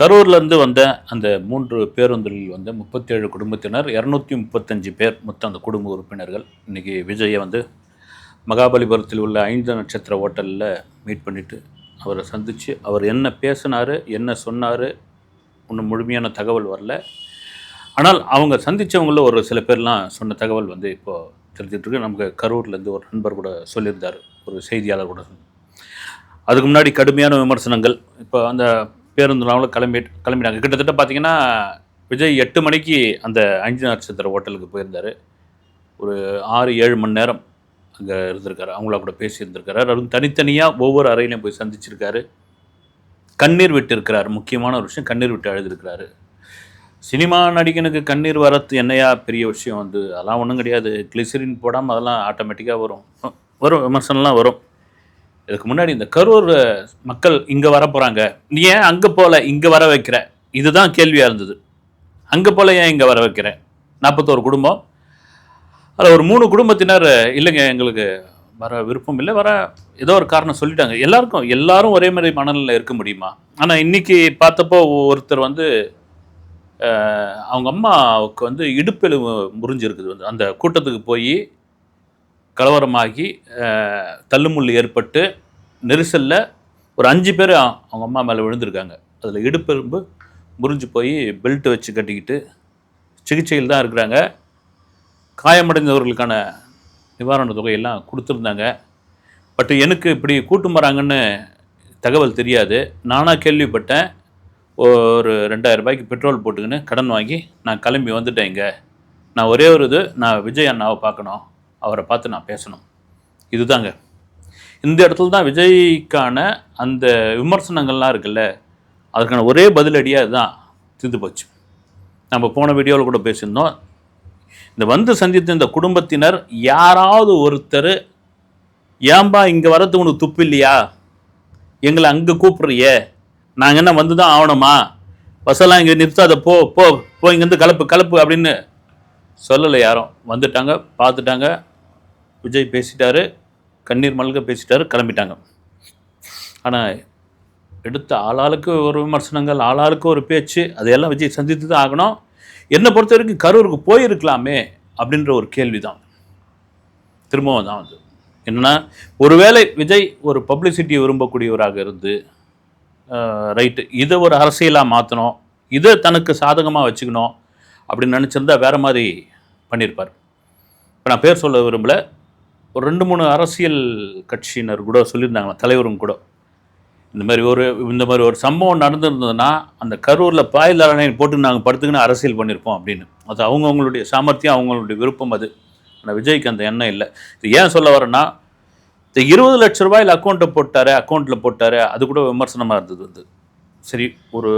கரூர்லேருந்து வந்த அந்த மூன்று பேருந்துகளில் வந்த முப்பத்தேழு குடும்பத்தினர் இரநூத்தி முப்பத்தஞ்சு பேர் மொத்தம் அந்த குடும்ப உறுப்பினர்கள். இன்றைக்கி விஜயை வந்து மகாபலிபுரத்தில் உள்ள ஐந்து நட்சத்திர ஹோட்டலில் மீட் பண்ணிவிட்டு அவரை சந்தித்து அவர் என்ன பேசினார் என்ன சொன்னார் ஒன்றும் முழுமையான தகவல் வரல. ஆனால் அவங்க சந்தித்தவங்கள ஒரு சில பேர்லாம் சொன்ன தகவல் வந்து இப்போது தெரிஞ்சிட்ருக்கு. நமக்கு கரூர்லேருந்து ஒரு நண்பர் கூட சொல்லியிருந்தார் ஒரு செய்தியாளர் கூட அதுக்கு முன்னாடி கடுமையான விமர்சனங்கள். இப்போ அந்த பேருந்துனால கிளம்பி கிளம்பிட்டாங்க. கிட்டத்தட்ட பார்த்தீங்கன்னா விஜய் எட்டு மணிக்கு அந்த அஞ்சு நட்சத்திர ஹோட்டலுக்கு போயிருந்தார். ஒரு ஆறு ஏழு மணி நேரம் அங்கே இருந்திருக்காரு. அவங்கள கூட பேசி இருந்திருக்காரு அதுவும் தனித்தனியாக ஒவ்வொரு அறையிலையும் போய் சந்திச்சிருக்காரு. கண்ணீர் விட்டு இருக்கிறார் முக்கியமான ஒரு விஷயம் கண்ணீர் விட்டு எழுதியிருக்கிறாரு சினிமா நடிகனுக்கு கண்ணீர் வரத்து என்னையா? பெரிய விஷயம். வந்து அதெல்லாம் ஒன்றும் கிடையாது. கிளிசரின் போடாமல் அதெல்லாம் ஆட்டோமேட்டிக்காக வரும். வரும் விமர்சனம்லாம் வரும். இதுக்கு முன்னாடி இந்த கரூர் மக்கள் இங்கே வர போகிறாங்க நீ ஏன் அங்கே போகல இங்கே வர வைக்கிற? இதுதான் கேள்வியாக இருந்தது. அங்கே போல ஏன் இங்கே வர வைக்கிற? நாற்பத்தோரு குடும்பம். அதில் ஒரு மூணு குடும்பத்தினர் இல்லைங்க எங்களுக்கு வர விருப்பம் இல்லை. வர ஏதோ ஒரு காரணம் சொல்லிட்டாங்க. எல்லாருக்கும் எல்லாரும் ஒரே மாதிரி மனநிலையில் இருக்க முடியுமா? ஆனால் இன்னைக்கு பார்த்தப்போ ஒருத்தர் வந்து அவங்க அம்மாவுக்கு வந்து இடுப்பெலும்பு முறிஞ்சிருக்குது. வந்து அந்த கூட்டத்துக்கு போய் கலவரமாகி தள்ளுமுள்ளு ஏற்பட்டு நெரிசலில் ஒரு அஞ்சு பேர் அவங்க அம்மா மேலே விழுந்திருக்காங்க. அதில் இடுப்பெரும்பு முறிஞ்சு போய் பெல்ட் வச்சு கட்டிக்கிட்டு சிகிச்சையில் தான் இருக்கிறாங்க. காயமடைந்தவர்களுக்கான நிவாரண தொகையெல்லாம் கொடுத்துருந்தாங்க. பட் எனக்கு இப்படி கூட்டு வராங்கன்னு தகவல் தெரியாது. நானாக கேள்விப்பட்டேன். ஒரு ரெண்டாயிரம் ரூபாய்க்கு பெட்ரோல் போட்டுக்கின்னு கடன் வாங்கி நான் கிளம்பி வந்துட்டேன் இங்கே. நான் ஒரே ஒரு இது நான் விஜய் அண்ணாவை பார்க்கணும். அவரை பார்த்து நான் பேசணும். இதுதாங்க. இந்த இடத்துல தான் விஜய்க்கான அந்த விமர்சனங்கள்லாம் இருக்குல்ல அதுக்கான ஒரே பதிலடியாக இதுதான் தீர்ந்து போச்சு. நம்ம போன வீடியோவில் கூட பேசியிருந்தோம். இந்த வந்து சந்தித்த இந்த குடும்பத்தினர் யாராவது ஒருத்தர் ஏன்பா இங்கே வரது உனக்கு துப்பு இல்லையா? எங்களை அங்கே கூப்பிட்றியே? நாங்கள் என்ன வந்து தான் ஆகணுமா பஸ்ஸெல்லாம் இங்கே நிறுத்தாத போ போ போ இங்கேருந்து கலப்பு கலப்பு அப்படின்னு சொல்லலை யாரும். வந்துட்டாங்க பார்த்துட்டாங்க. விஜய் பேசிட்டாரு கண்ணீர் மல்க பேசிட்டாரு கிளம்பிட்டாங்க. ஆனால் எடுத்த ஆளாளுக்கு ஒரு விமர்சனங்கள் ஆளாளுக்கு ஒரு பேச்சு அதையெல்லாம் விஜய் சந்தித்து தான் ஆகணும். என்னை பொறுத்த வரைக்கும் கரூருக்கு போயிருக்கலாமே அப்படின்ற ஒரு கேள்வி தான் திரும்பவும் தான் வந்து என்னென்னா ஒருவேளை விஜய் ஒரு பப்ளிசிட்டி விரும்பக்கூடியவராக இருந்து ரைட்டு இதை ஒரு அரசியலாக மாற்றணும் இதை தனக்கு சாதகமாக வச்சுக்கணும் அப்படின்னு நினச்சிருந்தா வேற மாதிரி பண்ணியிருப்பார். இப்போ நான் பேர் சொல்ல விரும்பல. ஒரு ரெண்டு மூணு அரசியல் கட்சியினர் கூட சொல்லியிருந்தாங்களா தலைவரும் கூட. இந்த மாதிரி ஒரு இந்த மாதிரி ஒரு சம்பவம் நடந்திருந்ததுன்னா அந்த கரூரில் பாயில் போட்டு நாங்கள் படுத்துக்கின்னு அரசியல் பண்ணியிருப்போம் அப்படின்னு. அது அவங்கவுங்களுடைய சாமர்த்தியம் அவங்களுடைய விருப்பம் அது. ஆனால் விஜய்க்கு அந்த எண்ணம் இல்லை. இது ஏன் சொல்ல வரேன்னா இந்த இருபது லட்ச ரூபாயில் அக்கௌண்ட்டை போட்டார் அக்கௌண்ட்டில் போட்டார் அது கூட விமர்சனமாக இருந்தது வந்து. சரி ஒரு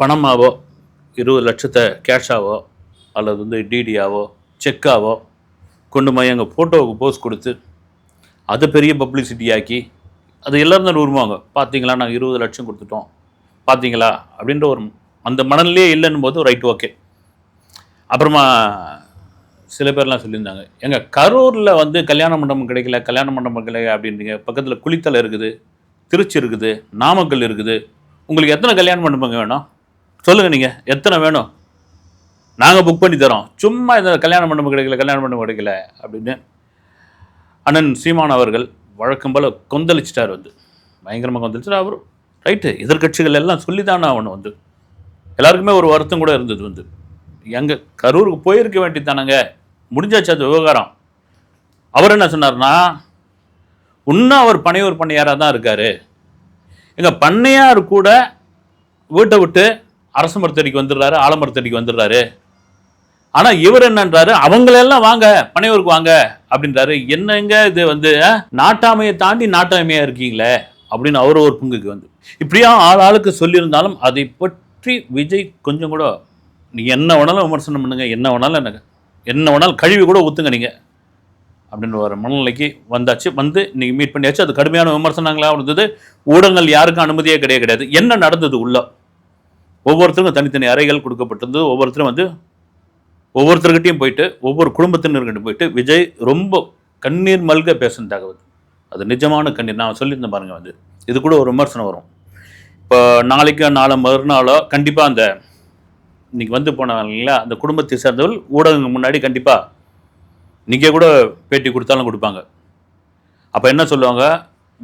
பணமாவோ இருபது லட்சத்தை கேஷாவோ அல்லது வந்து டிடியாவோ செக்காவோ கொண்டு போய் அங்கே ஃபோட்டோவுக்கு போஸ்ட் கொடுத்து அதை பெரிய பப்ளிசிட்டி ஆக்கி அது எல்லோரும் தான் உருவாங்க. பார்த்தீங்களா நாங்கள் இருபது லட்சம் கொடுத்துட்டோம். பார்த்தீங்களா அப்படின்ற ஒரு அந்த மனநிலையே இல்லைன்னும் போது ரைட் ஓகே அப்புறமா சில பேர்லாம் சொல்லியிருந்தாங்க எங்கள் கரூரில் வந்து கல்யாண மண்டபம் கிடைக்கல கல்யாண மண்டபம் கிடைக்கல அப்படின்றீங்க. பக்கத்தில் குளித்தலை இருக்குது திருச்சி இருக்குது நாமக்கல் இருக்குது. உங்களுக்கு எத்தனை கல்யாண மண்டபங்க வேணும்? சொல்லுங்கள் நீங்கள் எத்தனை வேணும்? நாங்கள் புக் பண்ணி தரோம். சும்மா இந்த கல்யாண மண்டபம் கிடைக்கல கல்யாண மண்டபம் கிடைக்கல அப்படின்னு அண்ணன் சீமான் அவர்கள் வழக்கம் போல் கொந்தளிச்சிட்டார் வந்து. பயங்கரமாக கொந்தளிச்சிட்டார். அவர் ரைட்டு எதிர்க்கட்சிகள் எல்லாம் சொல்லி தானே அவனு? வந்து. எல்லாருக்குமே ஒரு வருத்தம் கூட இருந்தது வந்து. எங்கள் கரூருக்கு போயிருக்க வேண்டியதானங்க முடிஞ்சாச்சு அது விவகாரம். அவர் என்ன சொன்னார்னா இன்னும் அவர் பனையூர் பண்ணையாராக தான் இருக்கார். எங்கள் பண்ணையார் கூட வீட்டை விட்டு அரசு மருத்துவடிக்கு வந்துடுறாரு ஆலமரத்தடிக்கு வந்துடுறாரு. ஆனா இவர் என்னன்றாரு? அவங்களெல்லாம் வாங்க பனையூருக்கு வாங்க அப்படின்றாரு. என்னங்க இது வந்து நாட்டாமையை தாண்டி நாட்டாமையா இருக்கீங்களே? அப்படின்னு அவர் ஒரு பங்குக்கு வந்து. இப்படியா ஆள் ஆளுக்கு சொல்லியிருந்தாலும் அதை பற்றி விஜய் கொஞ்சம் கூட நீ என்ன வேணாலும் விமர்சனம் பண்ணுங்க என்ன வேணாலும் எனக்கு என்ன வேணாலும் கழுவி கூட ஊத்துங்க நீங்க. அப்படின்ற ஒரு மனநிலைக்கு வந்தாச்சு. வந்து இன்றைக்கி மீட் பண்ணியாச்சு. அது கடுமையான விமர்சனங்களாக இருந்தது. ஊடகங்கள் யாருக்கும் அனுமதியே கிடையாது கிடையாது. என்ன நடந்தது உள்ள? ஒவ்வொருத்தருக்கும் தனித்தனி அறைகள் கொடுக்கப்பட்டிருந்தது. ஒவ்வொருத்தரும் வந்து ஒவ்வொருத்தர்கிட்டையும் போயிட்டு ஒவ்வொரு குடும்பத்தினர்கிட்டையும் போயிட்டு விஜய் ரொம்ப கண்ணீர் மல்க பேசின தகவல். அது நிஜமான கண்ணீர். நான் சொல்லியிருந்தேன் பாருங்க வந்து. இது கூட ஒரு விமர்சனம் வரும். இப்போ நாளைக்கோ நாளை மறுநாளோ கண்டிப்பாக அந்த இன்னைக்கு வந்து போனாங்க இல்லைங்களா அந்த குடும்பத்தை சேர்ந்தவர்கள் ஊடகங்கள் முன்னாடி கண்டிப்பாக நீங்கள் கூட பேட்டி கொடுத்தாலும் கொடுப்பாங்க. அப்போ என்ன சொல்லுவாங்க?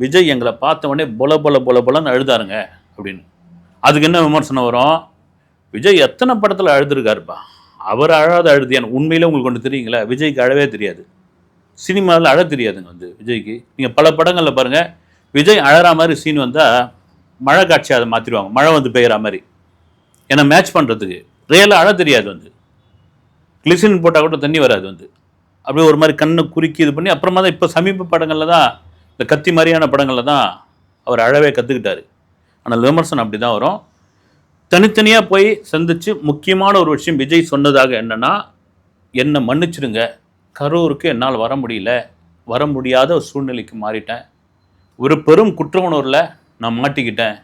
விஜய் எங்களை பார்த்த உடனே பொல பொல பொல பொலன்னு அழுதாருங்க அப்படின்னு. அதுக்கு என்ன விமர்சனம் வரும்? விஜய் எத்தனை படத்தில் அழுதுருக்காருப்பா. அவர் அழாத அழுதியான் உண்மையிலே உங்களுக்கு ஒன்று தெரியுங்களா? விஜய்க்கு அழவே தெரியாது. சினிமாவில் அழ தெரியாதுங்க வந்து விஜய்க்கு. நீங்கள் பல படங்களில் பாருங்கள் விஜய் அழகிற மாதிரி சீன் வந்தால் மழை காட்சி அதை மாற்றிடுவாங்க மழை வந்து பெய்கிற மாதிரி. ஏன்னா மேட்ச் பண்ணுறதுக்கு ரியலாக அழ தெரியாது வந்து. கிளிசின் போட்டால் கூட தண்ணி வராது வந்து. அப்படியே ஒரு மாதிரி கண்ணை குறுக்கி இது பண்ணி அப்புறமா தான் இப்போ சமீப படங்களில் தான் இந்த கத்தி மாதிரியான படங்களில் தான் அவர் அழவே கற்றுக்கிட்டார் ஆனால் விமர்சனம் அப்படி தான் வரும். தனித்தனியாக போய் சந்தித்து முக்கியமான ஒரு விஷயம் விஜய் சொன்னதாக என்னென்னா என்னை மன்னிச்சிடுங்க கரூருக்கு என்னால் வர முடியல. வர முடியாத ஒரு சூழ்நிலைக்கு மாறிட்டேன். ஒரு பெரும் குற்ற உணர்வில் நான் மாட்டிக்கிட்டேன்.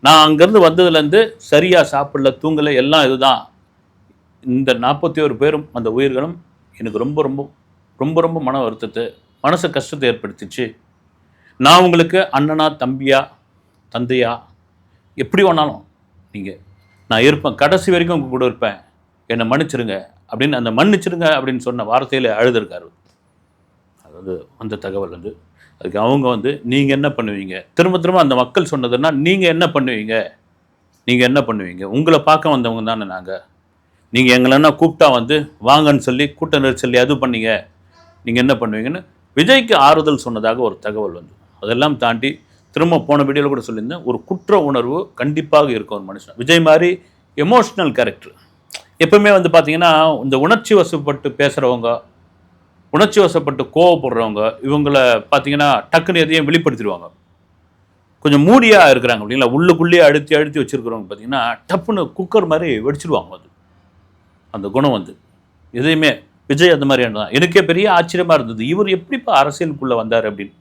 நான் அங்கேருந்து வந்ததுலேருந்து சரியாக சாப்பிடல தூங்கலை எல்லாம் இதுதான். இந்த நாற்பத்தி ஒரு பேரும் அந்த உயிர்களும் எனக்கு ரொம்ப ரொம்ப ரொம்ப ரொம்ப மன வருத்தத்தை மனசு கஷ்டத்தை ஏற்படுத்திச்சு. நான் உங்களுக்கு அண்ணனா தம்பியா தந்தையா எப்படி வேணாலும் நீங்கள் நான் இருப்பேன். கடைசி வரைக்கும் உங்கள் கூட இருப்பேன். என்னை மன்னிச்சிருங்க. அப்படின்னு அந்த மன்னிச்சிருங்க அப்படின்னு சொன்ன வார்த்தையில் அழுதுருக்காரு அதாவது அந்த தகவல் வந்து அதுக்கு அவங்க வந்து நீங்கள் என்ன பண்ணுவீங்க? திரும்ப திரும்ப அந்த மக்கள் சொன்னதுன்னா நீங்கள் என்ன பண்ணுவீங்க? நீங்கள் என்ன பண்ணுவீங்க? உங்களை பார்க்க வந்தவங்க தானே நாங்கள் நீங்கள் எங்களென்னா கூப்பிட்டா வந்து வாங்கன்னு சொல்லி கூட்ட நெரிசல் அது பண்ணீங்க? நீங்கள் என்ன பண்ணுவீங்கன்னு? விஜய்க்கு ஆறுதல் சொன்னதாக ஒரு தகவல் வந்து. அதெல்லாம் தாண்டி திரும்ப போன வீடியோவில் கூட சொல்லியிருந்தேன் ஒரு குற்ற உணர்வு கண்டிப்பாக இருக்கும் ஒரு மனுஷன். விஜய் மாதிரி எமோஷ்னல் கேரக்டர் எப்பவுமே வந்து பார்த்தீங்கன்னா இந்த உணர்ச்சி வசப்பட்டு பேசுகிறவங்க உணர்ச்சி வசப்பட்டு கோவப்படுறவங்க இவங்கள பார்த்தீங்கன்னா டக்குன்னு எதையும் வெளிப்படுத்திடுவாங்க. கொஞ்சம் மூடியாக இருக்கிறாங்க அப்படிங்களா உள்ளுக்குள்ளேயே அழுத்தி அழுத்தி வச்சிருக்கிறவங்க பார்த்தீங்கன்னா டப்புன்னு குக்கர் மாதிரி வெடிச்சிடுவாங்க அது. அந்த குணம் வந்து. எதையுமே விஜய் அந்த மாதிரியான தான். எனக்கே பெரிய ஆச்சரியமாக இருந்தது. இவர் எப்படிப்பா அரசியலுக்குள்ளே வந்தார் அப்படின்னு.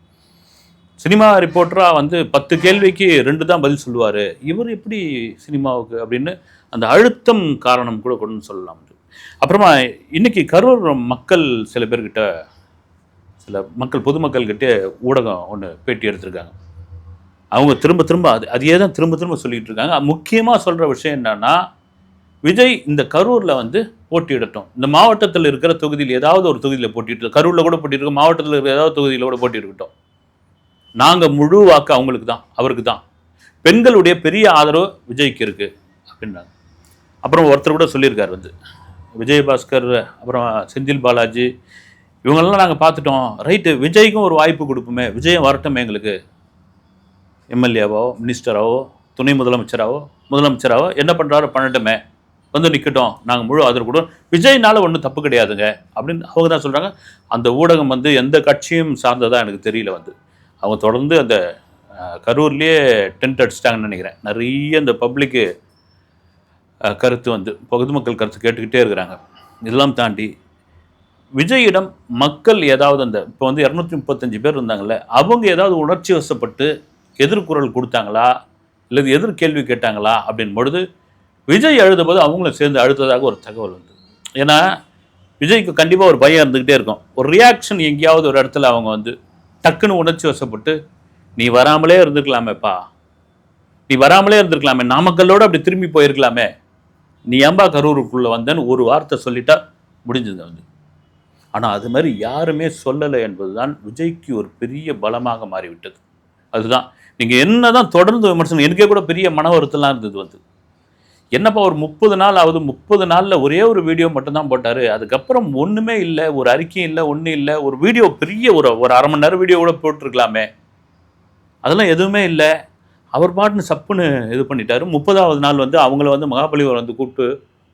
சினிமா ரிப்போர்ட்டராக வந்து பத்து கேள்விக்கு ரெண்டு தான் பதில் சொல்லுவார். இவர் எப்படி சினிமாவுக்கு அப்படின்னு அந்த அழுத்தம் காரணம் கூட கொண்டு சொல்லலாம். அப்புறமா இன்னைக்கு கரூர் மக்கள் சில பேர்கிட்ட சில மக்கள் பொதுமக்கள்கிட்ட ஊடகம் ஒன்று பேட்டி எடுத்திருக்காங்க. அவங்க திரும்ப திரும்ப அது அதையே தான் திரும்ப திரும்ப சொல்லிகிட்டு இருக்காங்க. முக்கியமாக சொல்கிற விஷயம் என்னன்னா விஜய் இந்த கரூரில் வந்து போட்டியிடட்டும் இந்த மாவட்டத்தில் இருக்கிற தொகுதியில் ஏதாவது ஒரு தொகுதியில் போட்டிட்டு கரூரில் கூட போட்டியிருக்கோம் மாவட்டத்தில் இருக்கிற ஏதாவது தொகுதியில் கூட போட்டியிருக்கட்டும் நாங்கள் முழு வாக்கு அவங்களுக்கு தான் அவருக்கு தான் பெண்களுடைய பெரிய ஆதரவு விஜய்க்கு இருக்குது அப்படின்றாங்க. அப்புறம் ஒருத்தர் கூட சொல்லியிருக்காரு வந்து. விஜயபாஸ்கர் அப்புறம் செந்தில் பாலாஜி இவங்களெல்லாம் நாங்கள் பார்த்துட்டோம். ரைட்டு விஜய்க்கும் ஒரு வாய்ப்பு கொடுப்போமே விஜயம் வரட்டும் எங்களுக்கு. எம்எல்ஏவோ மினிஸ்டராவோ துணை முதலமைச்சராவோ முதலமைச்சராவோ என்ன பண்ணுறாரோ பண்ணட்டுமே. வந்து நிற்கட்டும் நாங்கள் முழு ஆதரவு கொடுவோம் விஜய்னால ஒன்றும் தப்பு கிடையாதுங்க அப்படின்னு அவங்க தான் சொல்கிறாங்க அந்த ஊடகம் வந்து எந்த கட்சியும் சார்ந்ததாக எனக்கு தெரியல வந்து. அவங்க தொடர்ந்து அந்த கரூர்லேயே டென்ட் அடிச்சிட்டாங்கன்னு நினைக்கிறேன். நிறைய இந்த பப்ளிக்கு கருத்து வந்து பொதுமக்கள் கருத்து கேட்டுக்கிட்டே இருக்கிறாங்க. இதெல்லாம் தாண்டி விஜயிடம் மக்கள் ஏதாவது அந்த இப்போ வந்து இரநூத்தி முப்பத்தஞ்சு பேர் இருந்தாங்கல்ல அவங்க ஏதாவது உணர்ச்சி வசப்பட்டு எதிர்குரல் கொடுத்தாங்களா? இல்லை எதிர் கேள்வி கேட்டாங்களா? அப்படின் பொழுது விஜய் அழுதபோது அவங்களும் சேர்ந்து அழுத்ததாக ஒரு தகவல் வந்து ஏன்னா விஜய்க்கு கண்டிப்பாக ஒரு பயம் இருந்துக்கிட்டே இருக்கும். ஒரு ரியாக்ஷன் எங்கேயாவது ஒரு இடத்துல அவங்க வந்து டக்குன்னு உணர்ச்சி வசப்பட்டு நீ வராமலே இருந்திருக்கலாமேப்பா. நீ வராமலே இருந்திருக்கலாமே. நாமக்கல்லோடு அப்படி திரும்பி போயிருக்கலாமே. நீ ஏம்பா கரூருக்குள்ளே வந்தேன்னு ஒரு வார்த்தை சொல்லிட்டா முடிஞ்சது வந்து ஆனால் அது மாதிரி யாருமே சொல்லலை என்பதுதான் விஜய்க்கு ஒரு பெரிய பலமாக மாறிவிட்டது. அதுதான். நீங்கள் என்ன தான் தொடர்ந்து விமர்சனம் எனக்கே கூட பெரிய மன வருத்தம்லாம் இருந்தது வந்து. என்னப்பா ஒரு முப்பது நாள் ஆகுது? முப்பது நாளில் ஒரே ஒரு வீடியோ மட்டும்தான் போட்டார். அதுக்கப்புறம் ஒன்றுமே இல்லை ஒரு அறிக்கையும் இல்லை ஒன்றும் இல்லை. ஒரு வீடியோ பெரிய ஒரு ஒரு அரை மணி நேரம் வீடியோ கூட போட்டிருக்கலாமே. அதெல்லாம் எதுவுமே இல்லை. அவர் பாட்டுன்னு சப்புன்னு இது பண்ணிட்டாரு. முப்பதாவது நாள் வந்து அவங்கள வந்து மகாபலிபுரம் வந்து கூப்பிட்டு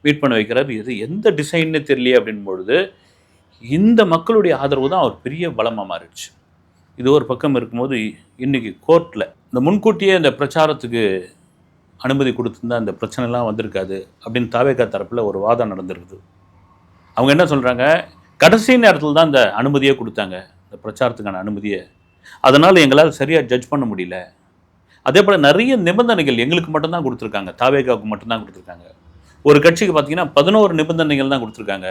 மீட் பண்ண வைக்கிறார். இது எந்த டிசைன்னு தெரியலையே அப்படின் பொழுது இந்த மக்களுடைய ஆதரவு தான் அவர் பெரிய பலமாக மாறிடுச்சு. இது ஒரு பக்கம் இருக்கும்போது இன்னைக்கு கோர்ட்டில் இந்த முன்கூட்டியே இந்த பிரச்சாரத்துக்கு அனுமதி கொடுத்துருந்தா இந்த பிரச்சனைலாம் வந்திருக்காது அப்படின்னு தாவேக்கா தரப்பில் ஒரு வாதம் நடந்திருக்குது. அவங்க என்ன சொல்கிறாங்க கடைசி நேரத்தில் தான் இந்த அனுமதியே கொடுத்தாங்க. இந்த பிரச்சாரத்துக்கான அனுமதியை. அதனால் எங்களால் சரியாக ஜட்ஜ் பண்ண முடியல. அதே போல் நிறைய நிபந்தனைகள் எங்களுக்கு மட்டும்தான் கொடுத்துருக்காங்க. தாவேகாவுக்கு மட்டும்தான் கொடுத்துருக்காங்க. ஒரு கட்சிக்கு பார்த்தீங்கன்னா பதினோரு நிபந்தனைகள் தான் கொடுத்துருக்காங்க.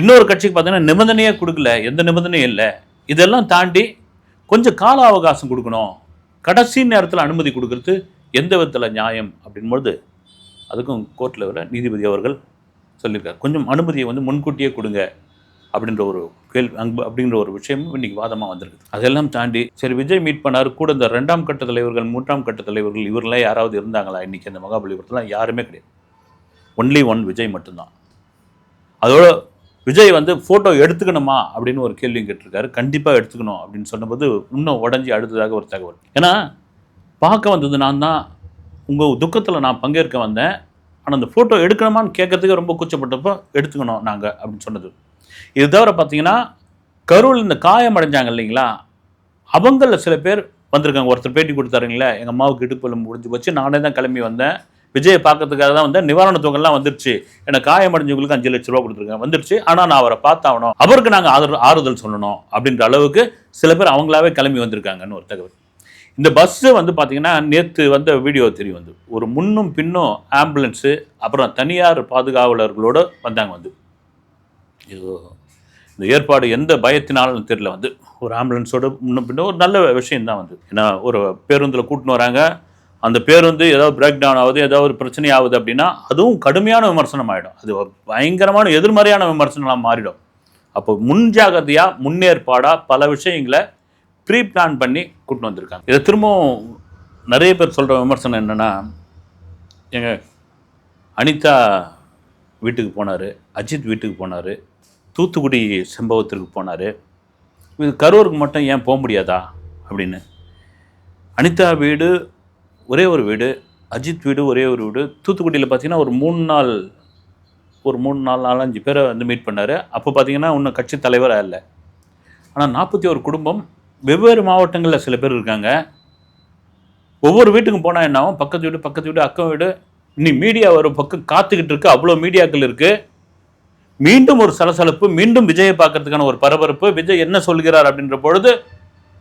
இன்னொரு கட்சிக்கு பார்த்தீங்கன்னா நிபந்தனையே கொடுக்கல. எந்த நிபந்தனையும் இல்லை. இதெல்லாம் தாண்டி கொஞ்சம் கால அவகாசம் கொடுக்கணும். கடைசி நேரத்தில் அனுமதி கொடுக்கறது எந்த விதத்தில் நியாயம் அப்படின்போது அதுக்கும் கோர்ட்டில் வர நீதிபதி அவர்கள் சொல்லியிருக்காரு. கொஞ்சம் அனுமதியை வந்து முன்கூட்டியே கொடுங்க அப்படின்ற ஒரு கேள்வி அங்கு அப்படின்ற ஒரு விஷயமும் இன்னைக்கு வாதமாக வந்திருக்கு அதெல்லாம் தாண்டி சரி விஜய் மீட் பண்ணார் கூட இந்த ரெண்டாம் கட்ட தலைவர்கள் மூன்றாம் கட்ட தலைவர்கள் இவரெல்லாம் யாராவது இருந்தாங்களா? இன்றைக்கி அந்த மகாபலிபுரத்துலாம் யாருமே கிடையாது. ஒன்லி ஒன் விஜய் மட்டும்தான். அதோட விஜய் வந்து ஃபோட்டோ எடுத்துக்கணுமா அப்படின்னு ஒரு கேள்வியும் கேட்டிருக்காரு. கண்டிப்பாக எடுத்துக்கணும் அப்படின்னு சொன்னபோது இன்னும் உடஞ்சி அடுத்ததாக ஒரு தகவல். ஏன்னா பார்க்க வந்தது நான் தான். உங்கள் துக்கத்தில் நான் பங்கேற்க வந்தேன். ஆனால் அந்த ஃபோட்டோ எடுக்கணுமான்னு கேட்கறதுக்கு ரொம்ப கூச்சப்பட்டப்போ எடுத்துக்கணும் நாங்கள் அப்படின்னு சொன்னது. இது தவிர பார்த்தீங்கன்னா கரூர் இந்த காயம் அடைஞ்சாங்க இல்லைங்களா? அவங்களில் சில பேர் வந்திருக்காங்க. ஒருத்தர் பேட்டி கொடுத்தாருங்களே எங்கள் அம்மாவுக்கு இடுப்பெலும் முடிஞ்சு போச்சு. நானே தான் கிளம்பி வந்தேன். விஜயை பார்க்கறதுக்காக தான் வந்தேன். நிவாரண தொகைலாம் வந்துருச்சு. எனக்கு காயம் அடைஞ்சவங்களுக்கு அஞ்சு லட்ச ரூபா கொடுத்துருக்கேன் வந்துருச்சு. ஆனால் நான் அவரை பார்த்தாகணும் அவருக்கு நாங்கள் ஆதர ஆறுதல் சொல்லணும் அப்படின்ற அளவுக்கு சில பேர் அவங்களாவே கிளம்பி வந்திருக்காங்கன்னு ஒரு தகவல். இந்த பஸ்ஸு வந்து பார்த்தீங்கன்னா நேற்று வந்த வீடியோ தெரியும் வந்து. ஒரு முன்னும் பின்னும் ஆம்புலன்ஸு அப்புறம் தனியார் பாதுகாவலர்களோடு வந்தாங்க வந்து. இது இந்த ஏற்பாடு எந்த பயத்தினாலும் தெரியல வந்து. ஒரு ஆம்புலன்ஸோட முன்னும் பின்னும் ஒரு நல்ல விஷயம்தான் வந்து. ஏன்னா ஒரு பேருந்தில் கூட்டின்னு வராங்க. அந்த பேருந்து ஏதாவது பிரேக் டவுன் ஆகுது ஏதாவது ஒரு பிரச்சனை ஆகுது அப்படின்னா அதுவும் கடுமையான விமர்சனம் ஆகிடும் அது பயங்கரமான எதிர்மறையான விமர்சனம்லாம் மாறிடும். அப்போ முன்ஜாகிரதையாக முன்னேற்பாடாக பல விஷயங்களை ப்ரீ பிளான் பண்ணி கூட்டு வந்திருக்காங்க. இதை திரும்பவும் நிறைய பேர் சொல்கிற விமர்சனம் என்னென்னா எங்கள் அனிதா வீட்டுக்கு போனார் அஜித் வீட்டுக்கு போனார் தூத்துக்குடி சம்பவத்திற்கு போனார். இது கரூருக்கு மட்டும் ஏன் போக முடியாதா அப்படின்னு. அனிதா வீடு ஒரே ஒரு வீடு அஜித் வீடு ஒரே ஒரு வீடு. தூத்துக்குடியில் பார்த்தீங்கன்னா ஒரு மூணு நாள் ஒரு மூணு நாலு நாலஞ்சு பேரை வந்து மீட் பண்ணார். அப்போ பார்த்தீங்கன்னா இன்னும் கட்சி தலைவராக இல்லை. ஆனால் நாற்பத்தி ஒரு குடும்பம் வெவ்வேறு மாவட்டங்களில் சில பேர் இருக்காங்க. ஒவ்வொரு வீட்டுக்கும் போனால் என்ன ஆகும் பக்கத்து வீடு பக்கத்து வீடு அக்கம் வீடு. இனி மீடியா ஒரு பக்கம் காத்துக்கிட்டு இருக்கு. அவ்வளோ மீடியாக்கள் இருக்கு. மீண்டும் ஒரு சலசலப்பு மீண்டும் விஜயை பார்க்கறதுக்கான ஒரு பரபரப்பு. விஜய் என்ன சொல்கிறார் அப்படின்ற பொழுது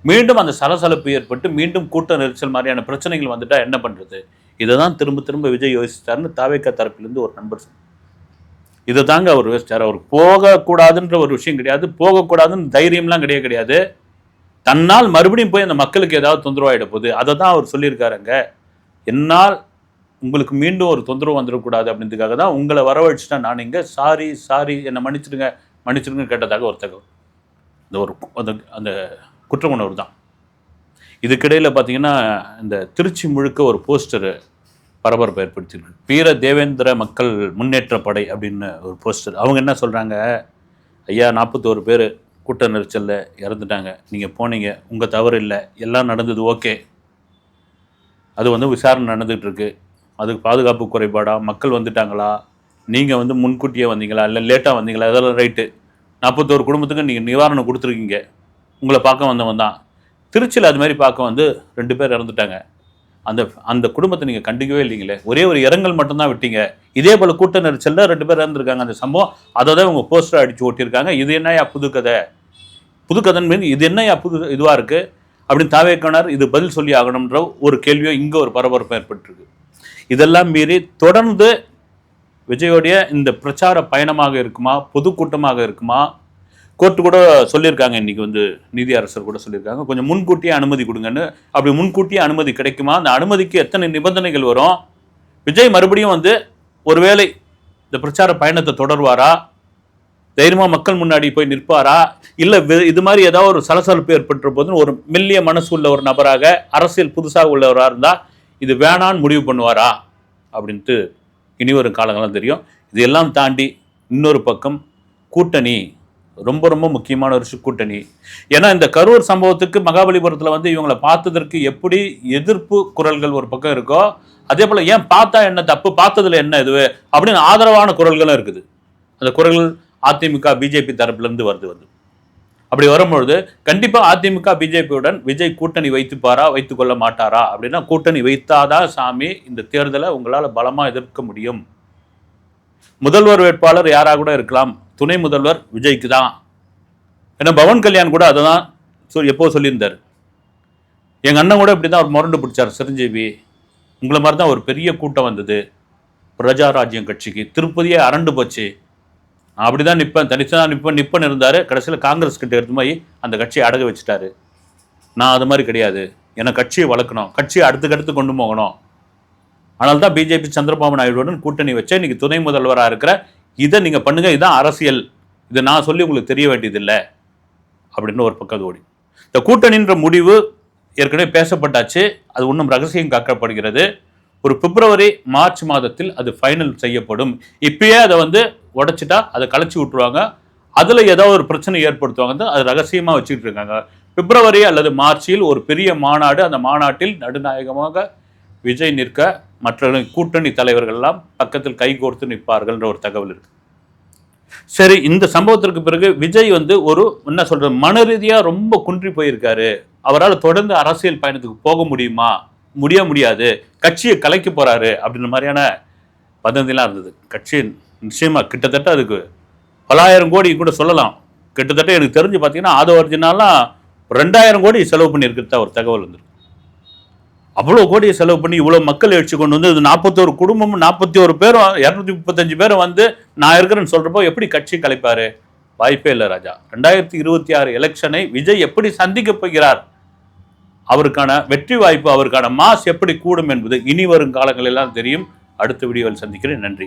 மீண்டும் அந்த சலசலப்பு ஏற்பட்டு மீண்டும் கூட்ட நெரிசல் மாதிரியான பிரச்சனைகள் வந்துட்டா என்ன பண்ணுறது இதை தான் திரும்ப திரும்ப விஜய் யோசிச்சாருன்னு தாவேக்கா தரப்பிலிருந்து ஒரு நண்பர் சொன்னார். இதை தாங்க அவர் யோசிச்சார். அவர் போகக்கூடாதுன்ற ஒரு விஷயம் கிடையாது. போகக்கூடாதுன்னு தைரியம்லாம் கிடையாது கிடையாது. தன்னால் மறுபடியும் போய் அந்த மக்களுக்கு ஏதாவது தொந்தரவாயிட போகுது அதை தான் அவர் சொல்லியிருக்காருங்க. என்னால் உங்களுக்கு மீண்டும் ஒரு தொந்தரவு வந்துடக்கூடாது அப்படின்றதுக்காக தான் உங்களை வரவழைச்சிட்டா நான் இங்கே. சாரி சாரி என்னை மன்னிச்சிடுங்க. மன்னிச்சிடுங்க கேட்டதாக ஒரு தகவல். இந்த ஒரு அந்த அந்த குற்ற உணர்வு தான். இதுக்கிடையில் பார்த்தீங்கன்னா இந்த திருச்சி முழுக்க ஒரு போஸ்டரு பரபரப்பு ஏற்படுத்தியிருக்கு. வீர தேவேந்திர மக்கள் முன்னேற்ற படை அப்படின்னு ஒரு போஸ்டர். அவங்க என்ன சொல்கிறாங்க ஐயா நாற்பத்தோரு பேர் கூட்ட நெரிச்சலில் இறந்துட்டாங்க. நீங்கள் போனீங்க. உங்கள் தவறு இல்லை. எல்லாம் நடந்தது ஓகே. அது வந்து விசாரணை நடந்துகிட்ருக்கு அதுக்கு பாதுகாப்பு குறைபாடா? மக்கள் வந்துட்டாங்களா? நீங்கள் வந்து முன்கூட்டியே வந்தீங்களா? இல்லை லேட்டாக வந்தீங்களா? இதெல்லாம் ரைட்டு. நாற்பத்தோரு குடும்பத்துக்கு நீங்கள் நிவாரணம் கொடுத்துருக்கீங்க. உங்களை பார்க்க வந்தவன் தான். திருச்சியில் அது மாதிரி பார்க்க வந்து ரெண்டு பேர் இறந்துட்டாங்க. அந்த அந்த குடும்பத்தை நீங்கள் கண்டிக்கவே இல்லைங்களே? ஒரே ஒரு இரங்கல் மட்டும்தான் விட்டீங்க. இதே போல் கூட்ட நெரிச்சலில் ரெண்டு பேர் இறந்துருக்காங்க. அந்த சம்பவம் அதை தான் இவங்க போஸ்டர் அடித்து ஓட்டியிருக்காங்க இது என்னையா புதுக்கதை புதுக்கதன் மீன் இது என்னையா புது இதுவாக இருக்குது அப்படின்னு தாவேக்கணர் இது பதில் சொல்லி ஆகணுன்ற ஒரு கேள்வியோ இங்கே ஒரு பரபரப்பு ஏற்பட்டிருக்கு. இதெல்லாம் மீறி தொடர்ந்து விஜயோடைய இந்த பிரச்சார பயணமாக இருக்குமா? பொதுக்கூட்டமாக இருக்குமா? கோர்ட்டு கூட சொல்லியிருக்காங்க. இன்றைக்கி வந்து நிதி அரசர் கூட சொல்லியிருக்காங்க. கொஞ்சம் முன்கூட்டியே அனுமதி கொடுங்கன்னு. அப்படி முன்கூட்டியே அனுமதி கிடைக்குமா? அந்த அனுமதிக்கு எத்தனை நிபந்தனைகள் வரும்? விஜய் மறுபடியும் வந்து ஒருவேளை இந்த பிரச்சார பயணத்தை தொடர்வாரா? தைரியமாக மக்கள் முன்னாடி போய் நிற்பாரா? இல்லை வி- இது மாதிரி ஏதாவது ஒரு சலசலப்பு ஏற்பட்ட போது ஒரு மெல்லிய மனசு உள்ள ஒரு நபராக அரசியல் புதுசாக உள்ளவராக இருந்தால் இது வேணான்னு முடிவு பண்ணுவாரா? அப்படின்ட்டு இனி வரும் காலங்கள்லாம் தெரியும். இதெல்லாம் தாண்டி இன்னொரு பக்கம் கூட்டணி ரொம்ப ரொம்ப முக்கியமான ஒரு கூட்டணி ஏன்னா இந்த கரூர் சம்பவத்துக்கு மகாபலிபுரத்தில் வந்து இவங்களை பார்த்ததற்கு எப்படி எதிர்ப்பு குரல்கள் ஒரு பக்கம் இருக்கோ அதே போல் ஏன் பார்த்தா என்ன தப்பு பார்த்ததுல என்ன இது அப்படின்னு ஆதரவான குரல்களும் இருக்குது. அந்த குரல்கள் அதிமுக பிஜேபி தரப்புலேருந்து வருது வந்து அப்படி வரும்பொழுது கண்டிப்பாக அதிமுக பிஜேபியுடன் விஜய் கூட்டணி வைத்துப்பாரா வைத்து கொள்ள மாட்டாரா அப்படின்னா கூட்டணி வைத்தாதான் சாமி இந்த தேர்தலை உங்களால் பலமாக எதிர்க்க முடியும். முதல்வர் வேட்பாளர் யாராக கூட இருக்கலாம். துணை முதல்வர் விஜய்க்கு தான். ஏன்னா பவன் கல்யாண் கூட அதை தான் சொல் எப்போ சொல்லியிருந்தார். எங்கள் அண்ணன் கூட இப்படி தான் அவர் முரண்டு பிடிச்சார் சிரஞ்சீவி. உங்களை மாதிரி தான் ஒரு பெரிய கூட்டம் வந்தது. பிரஜா ராஜ்யம் கட்சிக்கு. திருப்பதியே அரண்டு போச்சு. நான் அப்படி தான் நிற்பேன் தனித்தான் நிற்பேன் நிற்பன் இருந்தார். கடைசியில் காங்கிரஸ் கிட்ட எடுத்து போய் அந்த கட்சியை அடக வச்சுட்டாரு. நான் அது மாதிரி கிடையாது. என்னை கட்சியை வளர்க்கணும். கட்சியை அடுத்துக்கடுத்து கொண்டு போகணும். ஆனால் தான் பிஜேபி சந்திரபாபு நாயுடுடன் கூட்டணி வச்சு இன்னைக்கு துணை முதல்வராக இருக்கிற இதை நீங்கள் பண்ணுங்க இதுதான் அரசியல். இதை நான் சொல்லி உங்களுக்கு தெரிய வேண்டியதில்லை. அப்படின்னு ஒரு பக்கம் ஓடி. இந்த கூட்டணின்ற முடிவு ஏற்கனவே பேசப்பட்டாச்சு. அது இன்னும் ரகசியம் காக்கப்படுகிறது. ஒரு பிப்ரவரி மார்ச் மாதத்தில் அது ஃபைனல் செய்யப்படும். இப்பயே அதை வந்து உடைச்சிட்டா அதை கலைச்சி விட்டுருவாங்க. அதில் ஏதோ ஒரு பிரச்சனை ஏற்படுத்துவாங்க அது ரகசியமாக வச்சுக்கிட்டு இருக்காங்க. பிப்ரவரி அல்லது மார்ச்சில் ஒரு பெரிய மாநாடு அந்த மாநாட்டில் நடுநாயகமாக விஜய் நிற்க மற்ற கூட்டணி தலைவர்கள் எல்லாம் பக்கத்தில் கைகோர்த்து நிற்பார்கள்ன்ற ஒரு தகவல் இருக்கு. சரி இந்த சம்பவத்திற்கு பிறகு விஜய் வந்து ஒரு என்ன சொல்றது மன ரீதியாக ரொம்ப குன்றி போயிருக்காரு. அவரால் தொடர்ந்து அரசியல் பயணத்துக்கு போக முடியுமா? முடிய முடியாது. கட்சியை கலைக்க போறாரு அப்படின்ற மாதிரியான வதந்திலாம் இருந்தது. கட்சி நிச்சயமா கிட்டத்தட்ட அதுக்கு பலாயிரம் கோடி கூட சொல்லலாம். கிட்டத்தட்ட எனக்கு தெரிஞ்சு பார்த்தீங்கன்னா ஆதவ அர்ஜுனாலாம் ரெண்டாயிரம் கோடி செலவு பண்ணியிருக்கிறதா ஒரு தகவல் வந்துருக்கு. அவ்வளோ கோடியை செலவு பண்ணி இவ்வளோ மக்கள் எழுச்சி கொண்டு வந்து இது நாற்பத்தோரு குடும்பமும் நாற்பத்தி ஒரு பேரும் இரநூத்தி முப்பத்தஞ்சு பேரும் வந்து நான் இருக்கிறேன்னு சொல்கிறப்போ எப்படி கட்சி கலைப்பார்? வாய்ப்பே இல்லை ராஜா. ரெண்டாயிரத்தி இருபத்தி ஆறு எலெக்ஷனை விஜய் எப்படி சந்திக்க போகிறார்? அவருக்கான வெற்றி வாய்ப்பு அவருக்கான மாஸ் எப்படி கூடும் என்பது இனி வரும் காலங்களெல்லாம் தெரியும். அடுத்த வீடியோவில் சந்திக்கிறேன். நன்றி.